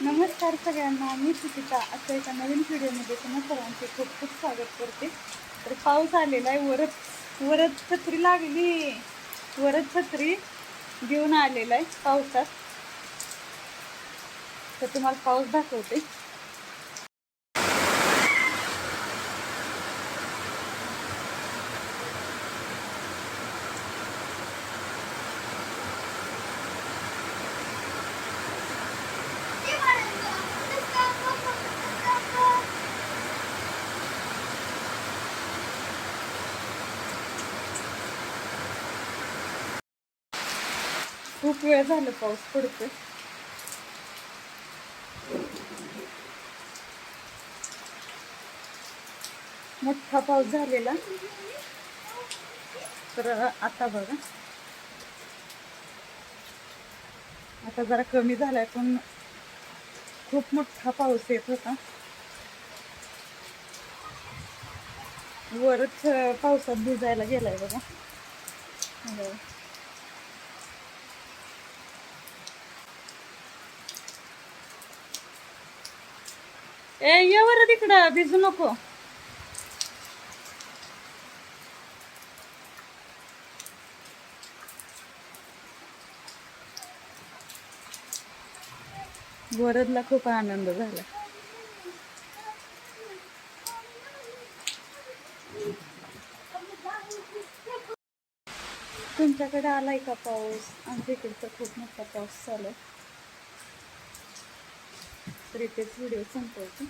नमस्कार सगळ्यांना. मी सुचिता. असं एका नवीन व्हिडिओमध्ये तुम्हा सर्वांचे खूप खूप स्वागत करते. तर पाऊस आलेला आहे. वरद वरद छत्री लागली. वरद छत्री घेऊन आलेला आहे पावसात. तर तुम्हाला पाऊस दाखवते. खूप वेळ झालं पाऊस पडतोय. मोठा पाऊस झालेला. तर आता बघा. आता जरा कमी झालाय पण खूप मोठा पाऊस येत होता. वरच पावसात भिजायला गेलाय बघा. ए ये बरं तिकडं भिजू नको. वरदला खूप आनंद झाला. तुमच्याकडे आलाय का पाऊस? आमच्या इकडे तर खूप मोठा पाऊस चालू तर इथेच व्हिडिओ संपवतो